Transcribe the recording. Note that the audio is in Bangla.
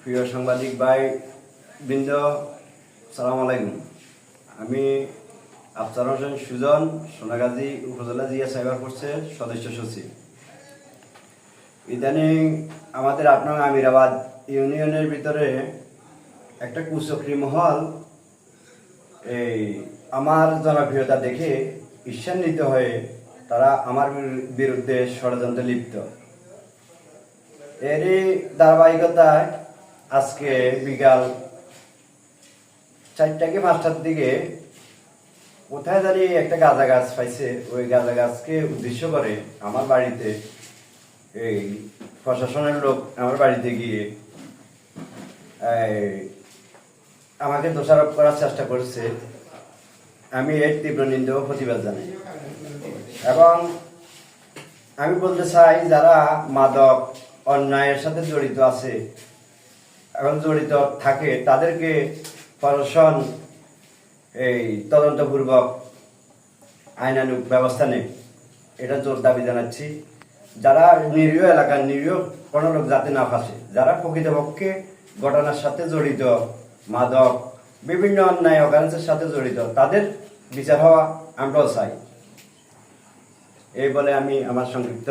প্রিয় সাংবাদিক ভাই, বৃন্দ, সালাম আলাইকুম। আমি আফতার হোসেন সুজন, সোনাগাজী উপজেলা জিয়া সাইবার ফোর্সের সদস্য সচিব। ইদানিং আমাদের আপনার আমিরাবাদ ইউনিয়নের ভিতরে একটা কুচক্রি মহল, এই আমার জনপ্রিয়তা দেখে ঈর্ষান্বিত হয়ে তারা আমার বিরুদ্ধে ষড়যন্ত্রে লিপ্ত। এরই ধারাবাহিকতায় আজকে বিকাল চারটা কি পাঁচটার দিকে কোথায় দাঁড়িয়ে একটা গাঁজা গাছ পাইছে। ওই গাঁজা গাছকে উদ্দেশ্য করে আমার বাড়িতে এই প্রশাসনের লোক আমার বাড়িতে গিয়ে আমাকে দোষারোপ করার চেষ্টা করছে। আমি এর তীব্র নিন্দা প্রতিবাদ জানাই। এবং আমি বলতে চাই, যারা মাদক অন্যায়ের সাথে জড়িত আছে। এখন জড়িত থাকে তাদেরকে প্রশাসন এই তদন্তপূর্বক আইনানুক ব্যবস্থা নেই এটা জোর দাবি জানাচ্ছি। যারা নিরীহ এলাকার নিরীহ কোনো লোক যাতে না ফাঁসে, যারা প্রকৃতপক্ষে ঘটনার সাথে জড়িত, মাদক, বিভিন্ন অন্যায় অকারেন্সের সাথে জড়িত, তাদের বিচার হওয়া আমরাও চাই। এই বলে আমি আমার সংক্ষিপ্ত